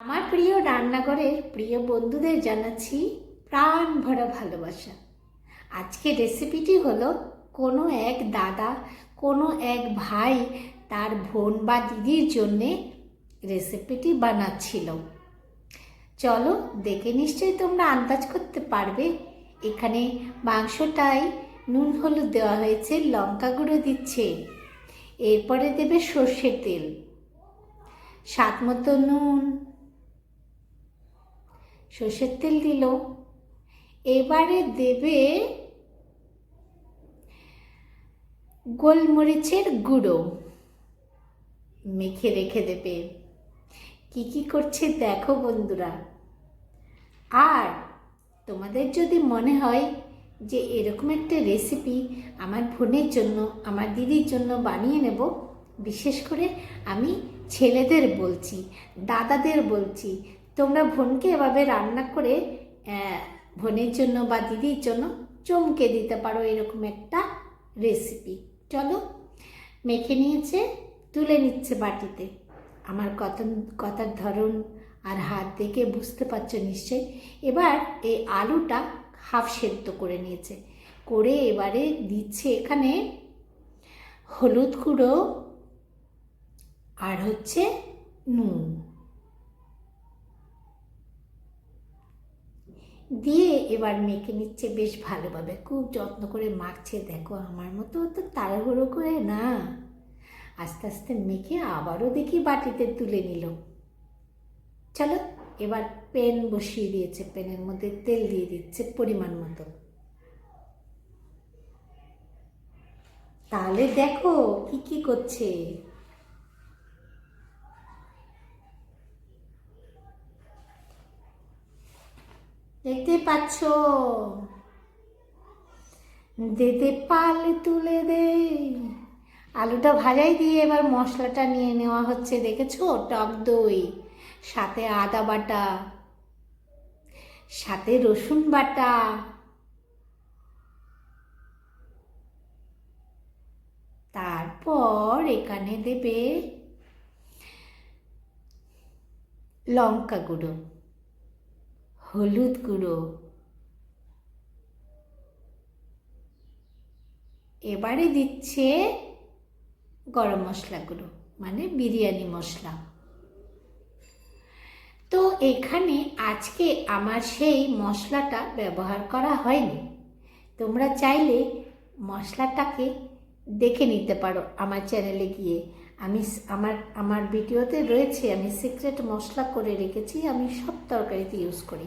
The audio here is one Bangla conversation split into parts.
আমার প্রিয় রান্নাঘরের প্রিয় বন্ধুদের জানাচ্ছি প্রাণ ভরা ভালোবাসা। আজকে রেসিপিটি হলো কোনো এক দাদা, কোনো এক ভাই তার বোন বা দিদির জন্যে রেসিপিটি বানাচ্ছিল। চলো দেখে নিশ্চয়ই তোমরা আন্দাজ করতে পারবে। এখানে মাংসটাই নুন হলুদ দেওয়া হয়েছে, লঙ্কা গুঁড়ো দিচ্ছে। এরপরে দেবে সর্ষের তেল। স্বাদ মতো নুন সর্ষের তেল দিল। এবারে দেবে গোলমরিচের গুঁড়ো। মেখে রেখে দেবে। কি কি করছে দেখো বন্ধুরা। আর তোমাদের যদি মনে হয় যে এরকম একটা রেসিপি আমার বোনের জন্য, আমার দিদির জন্য বানিয়ে নেব, বিশেষ করে আমি ছেলেদের বলছি, দাদাদের বলছি তোমরা বোনকে এভাবে রান্না করে বোনের জন্য বা দিদির জন্য চমকে দিতে পারো এরকম একটা রেসিপি চলো, মেখে নিয়েছে, তুলে নিচ্ছে বাটিতে। আমার কত কথার ধরন আর হাত দেখে বুঝতে পারছ নিশ্চয় এবার এই আলুটা হাফ সেদ্ধ করে নিয়েছে। করে এবারে দিচ্ছে এখানে হলুদ গুঁড়ো আর হচ্ছে নুন। দিয়ে এবার মেখে নিচ্ছে বেশ ভালোভাবে। খুব যত্ন করে মাখছে, দেখো আমার মতো তো তাড়াহুড়ো করে না। আস্তে আস্তে মেখে আবারও দেখি বাটিতে তুলে নিল। চলো, এবার পেন বসিয়ে দিয়েছে, পেনের মধ্যে তেল দিয়ে দিচ্ছে পরিমাণ মতো। তাহলে দেখো কি কি করছে। দেখতে পাচ্ছ? দেতে পাল তুলে দে। আলুটা ভাজাই দিয়ে এবার মশলাটা নিয়ে নেওয়া হচ্ছে, দেখেছ? টক দই, সাথে আদা বাটা, সাথে রসুন বাটা। তারপর এখানে দেবে লঙ্কা গুঁড়ো। হলুদ গুঁড়ো। এবারে দিচ্ছে গরম মশলা গুঁড়ো মানে বিরিয়ানি মশলা। তো এখানে আজকে আমার সেই মশলাটা ব্যবহার করা হয়নি। তোমরা চাইলে মশলাটাকে দেখে নিতে পারো আমার চ্যানেলে গিয়ে। আমি আমার আমার ভিডিওতে রয়েছে, আমি সিক্রেট মশলা করে রেখেছি, আমি সব তরকারিতে ইউজ করি।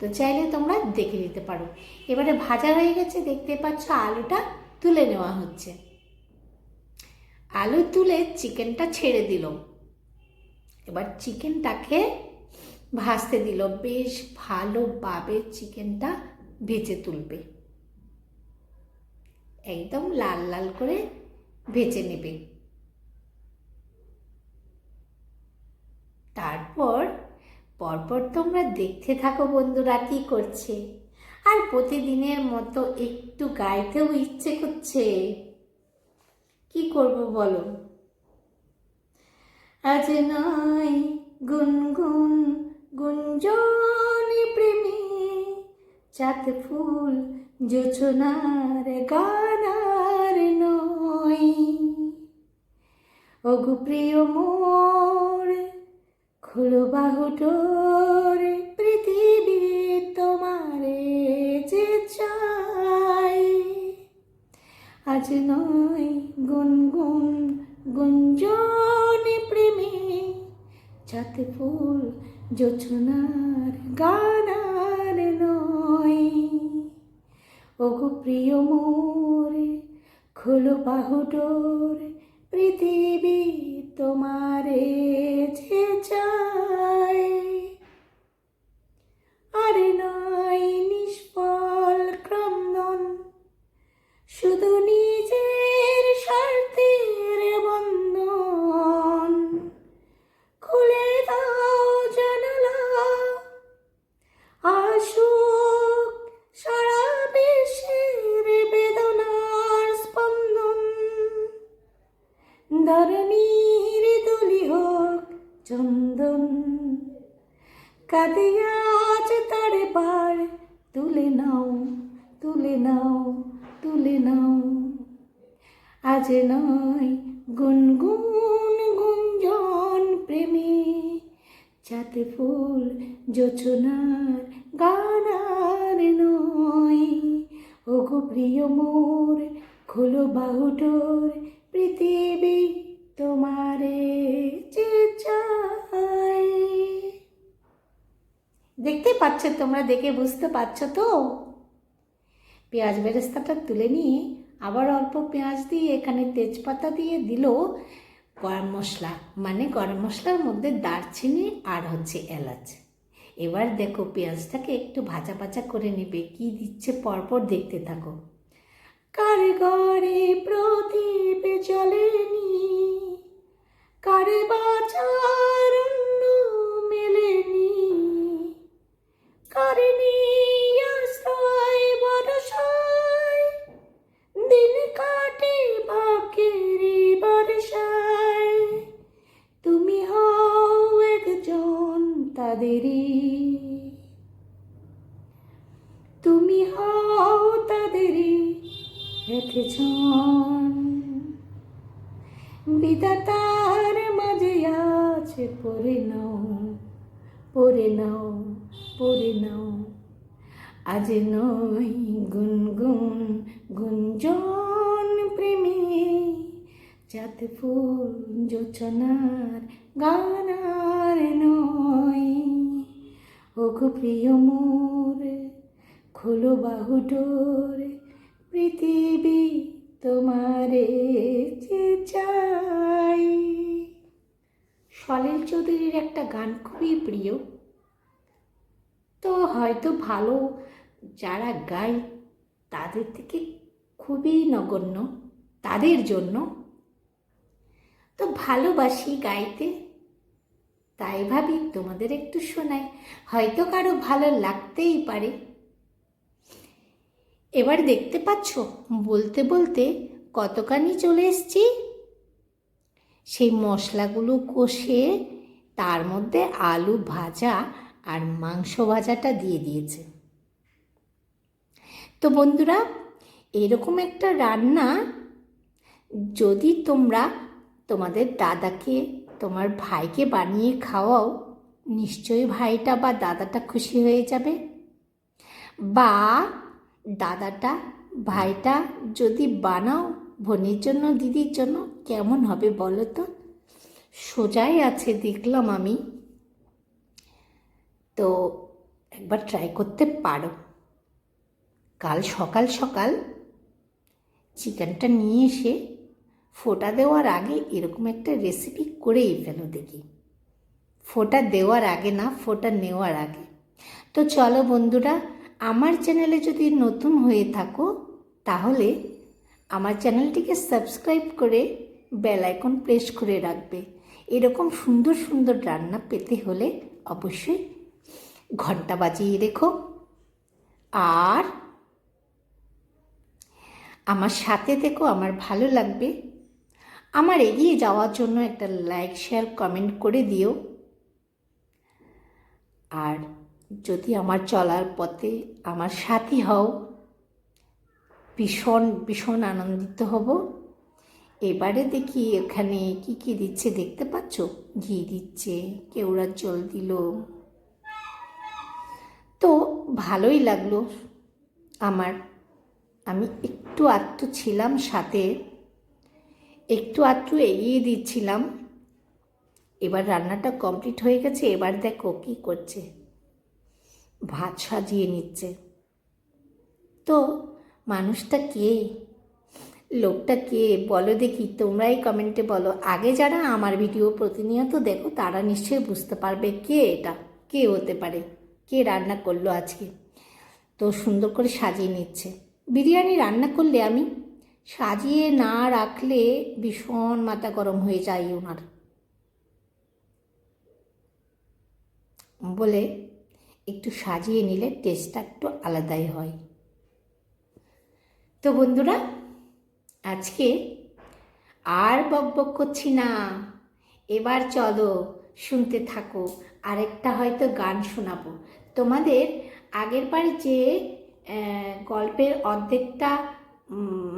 তো চাইলে তোমরা দেখে নিতে পারো। এবারে ভাজা হয়ে গেছে, দেখতে পাচ্ছ আলুটা তুলে নেওয়া হচ্ছে। আলু তুলে চিকেনটা ছেড়ে দিল। এবার চিকেনটাকে ভাজতে দিল। বেশ ভালোভাবে চিকেনটা ভেজে তুলবে। একদম লাল লাল করে ভেজে নেবে। তারপর পরপর তোমরা দেখতে থাকো বন্ধুরা কি করছে। আর প্রতিদিনের মতো একটু গাইতেও ইচ্ছে করছে। কি করব বলো? আজ নয় গুনগুন গুঞ্জনে প্রেমে, চাঁদ ফুল জোছনার গানার নয়। ওগু প্রিয় মোর খোলো বাহু ডোর, পৃথিবী তোমারে যে চাই। আজ নয় গুনগুন গুঞ্জনে প্রেমে যাতে ফুল জোছনার গানার নয়। ওগো প্রিয় মোরে, খোলো বাহু পৃথিবী তোমারে যে চাই। আরে নয় নিষ্ফল ক্রন্দন, শুধু নিজের স্বার্থের বন্ধন। খুলে দাও জানালা, আসুক সারা বেদনার স্পন্দন। হোক চন্দন। কাঁদিয়া আজ তারে পার, তুলে নাও তুলে নাও তুলে নাও। আজ নয় গুনগুন গুঞ্জন প্রেমে চাতে ফুল যোচনার গানার নয়। ওগো প্রিয় মোর, খোলো বাহুটোর পৃথিবী তোমারে দেখতে পাচ্ছ তোমরা, দেখে বুঝতে পারছ তো? পেঁয়াজ বেরেস্তাটা তুলে নিয়ে আবার অল্প পেঁয়াজ দিয়ে এখানে তেজপাতা দিয়ে দিল গরম মশলা। মানে গরম মশলার মধ্যে দারচিনি আর হচ্ছে এলাচ। এবার দেখো পেঁয়াজটাকে একটু ভাজা ভাজা করে নেবে। কি দিচ্ছে পরপর দেখতে থাকো। কারিগরে প্রদীপ জ্বলেনি কারে বাজার মেলেনি বরসায় দিন তুমি হও একজন তাদেরই। তুমি হও তাদেরই একজন। বিধাতার আজ নয় গুনগুন গুঞ্জন প্রেমে যাতে ফুল যোচনার গানার নয় ওগো প্রিয় মোর, খোলো বাহু ডোর, পৃথিবী তোমারে যে চাই। সলিল চৌধুরীর একটা গান খুবই প্রিয়। তো হয়তো ভালো যারা গায় তাদের থেকে খুবই নগণ্য, তাদের জন্য। তো ভালোবাসি গাইতে, তাই ভাবি তোমাদের একটু শোনাই। হয়তো কারও ভালো লাগতেই পারে। এবার দেখতে পাচ্ছ, বলতে বলতে কতখানি চলে এসছি? সেই মশলাগুলো কষে তার মধ্যে আলু ভাজা আর মাংস ভাজাটা দিয়ে দিয়েছে। তো বন্ধুরা, এরকম একটা রান্না যদি তোমরা তোমাদের দাদাকে, তোমার ভাইকে বানিয়ে খাওয়াও, নিশ্চয়ই ভাইটা বা দাদাটা খুশি হয়ে যাবে। বা দাদাটা, ভাইটা যদি বানাও বোনের জন্য, দিদির জন্য, কেমন হবে বলো তো? সোজাই আছে, দেখলাম আমি। তো একবার ট্রাই করতে পারো। কাল সকাল সকাল চিকেনটা নিয়ে এসে ফোটা দেওয়ার আগে এরকম একটা রেসিপি করেই ফেলো দেখি। ফোটা দেওয়ার আগে না, ফোটা নেওয়ার আগে। তো চলো বন্ধুরা, আমার চ্যানেলে যদি নতুন হয়ে থাকো, তাহলে আমার চ্যানেলটিকে সাবস্ক্রাইব করে বেল আইকন প্রেস করে রাখবে। এরকম সুন্দর সুন্দর রান্না পেতে হলে অবশ্যই ঘণ্টা বাজিয়ে রেখো। আর আমার সাথে থেকো, আমার ভালো লাগবে। আমার এগিয়ে যাওয়ার জন্য একটা লাইক শেয়ার কমেন্ট করে দিও। আর যদি আমার চলার পথে আমার সাথী হও, ভীষণ ভীষণ আনন্দিত হব। এবারে দেখি এখানে কি কি দিচ্ছে, দেখতে পাচ্ছ? ঘি দিচ্ছে কেওড়ার জল দিল। তো ভালোই লাগল আমার আমি একটু আধটু ছিলাম সাথে। একটু আধটু এগিয়ে দিচ্ছিলাম। এবার রান্নাটা কমপ্লিট হয়ে গেছে, এবার দেখো কী করছে। ভাত সাজিয়ে নিচ্ছে। তো, মানুষটা কে? লোকটা কে? বলো দেখি, তোমরাই কমেন্টে বলো। আগে যারা আমার ভিডিও প্রতিনিয়ত দেখো, তারা নিশ্চয়ই বুঝতে পারবে কে এটা, কে হতে পারে, কে রান্না করল আজকে। তো সুন্দর করে সাজিয়ে নিচ্ছে। বিরিয়ানি রান্না করলে আমি সাজিয়ে না রাখলে ভীষণ মাথা গরম হয়ে যায় ওনার। বলে একটু সাজিয়ে নিলে টেস্টটা একটু আলাদাই হয়। তো বন্ধুরা, আজকে আর বক বক করছি না। এবার চলো শুনতে থাকো, আরেকটা হয়তো গান শোনাবো। তোমাদের আগের বারে যে গল্পের অর্ধেকটা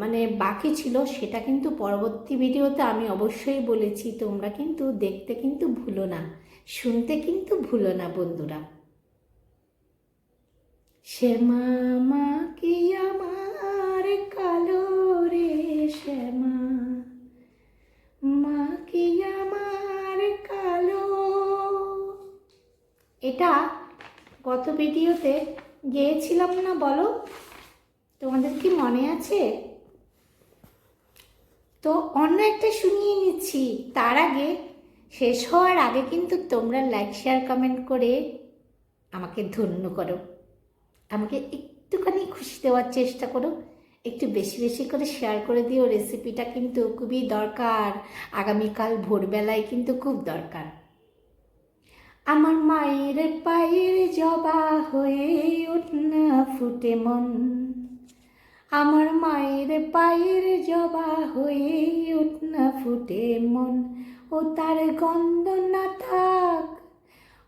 মানে বাকি ছিল, সেটা কিন্তু পরবর্তী ভিডিওতে আমি অবশ্যই বলেছি, তোমরা কিন্তু দেখতে কিন্তু ভুলো না, শুনতে কিন্তু ভুলো না বন্ধুরা। শ্যামা মা কি আমার কালো রে শ্যামা মা কি আমার কালো? এটা গত ভিডিওতে গেয়েছিলাম না, বলো? তোমাদের কি মনে আছে? তো অন্য একটা শুনিয়ে নিচ্ছি। তার আগে, শেষ হওয়ার আগে কিন্তু তোমরা লাইক শেয়ার কমেন্ট করে আমাকে ধন্য করো। আমাকে একটুখানি খুশি দেওয়ার চেষ্টা করো। একটু বেশি বেশি করে শেয়ার করে দিও। রেসিপিটা কিন্তু খুবই দরকার। আগামীকাল ভোরবেলায় কিন্তু খুব দরকার। আমার মায়ের পায়ের জবা হয়ে উঠ না ফুটে মন। আমার মায়ের পায়ের জবা হয়ে উঠ না ফুটে মন। ও তার গন্ধ না থাক,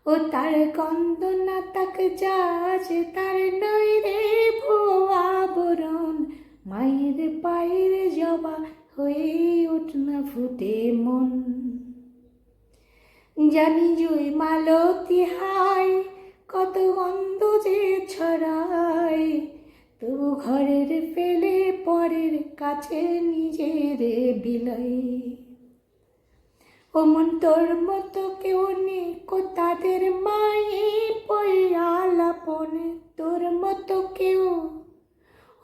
ও তার গন্ধ না তাক যাজ তার নই রে ভুয়া বরণ। মায়ের পায়ের জবা হয়ে উঠ না ফুটে মন। জানি জুই মালতি হাই কত গন্ধ যে ছড়ায়। তবু ঘরের ফেলে পরের কাছে নিজের বিলাই ওমন তোর মতো কেউ নেই, কো তাদের মায়ে পয়ালাপনে তোর মতো কেউ।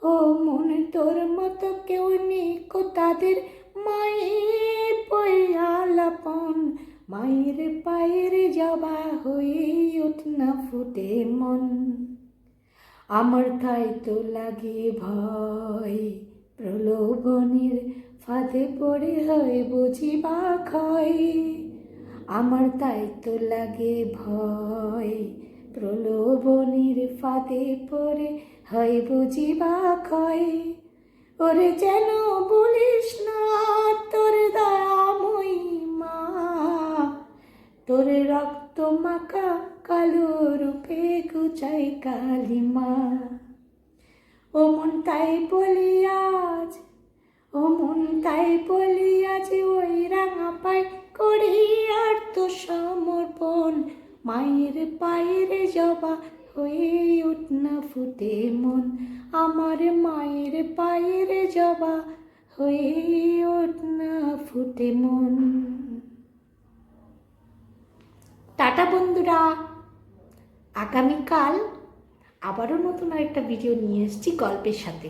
ও মন তোর মতো কেউ নেই, কো তাদের মায়ে পয়ালাপন মায়ের পায়ের জবা হয়ে ওঠ না ফুটে মন। আমার তাই তো লাগে ভয়, প্রলোভনের ফাঁদে পড়ে হয় বুঝি বা ক্ষয় আমার তাই তো লাগে ভয়, প্রলোভনের ফাঁদে পড়ে হয় বুঝি বা ক্ষয় ওরে যেন বলিস না তোর মা তোর রক্ত মাখা কালো রূপে গুচাই কালিমা। ও মন তাই বলি আজ, ও মন তাই বলি আজ ওই রাঙা পাই করি আর তো সমর্পণ মায়ের পায়ের জবা হয়ে উঠ না ফুটে মন, আমার মায়ের পায়ের জবা হয়ে উঠ না ফুটে মন। টাটা বন্ধুরা। আগামীকাল আবারও নতুন আরেকটা ভিডিও নিয়ে এসেছি গল্পের সাথে।